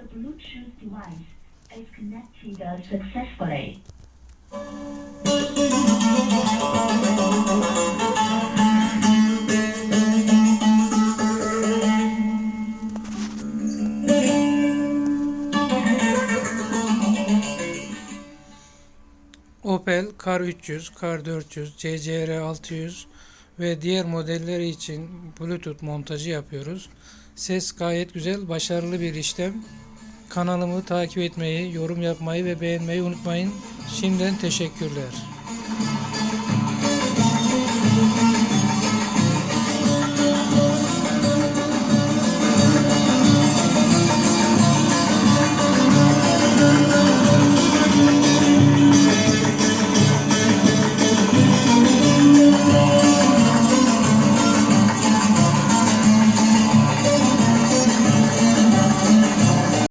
The Bluetooth device is connected successfully. Opel Kar 300, Kar 400, CCR 600 ve diğer modelleri için Bluetooth montajı yapıyoruz. Ses gayet güzel, başarılı bir işlem. Kanalımı takip etmeyi, yorum yapmayı ve beğenmeyi unutmayın. Şimdiden teşekkürler.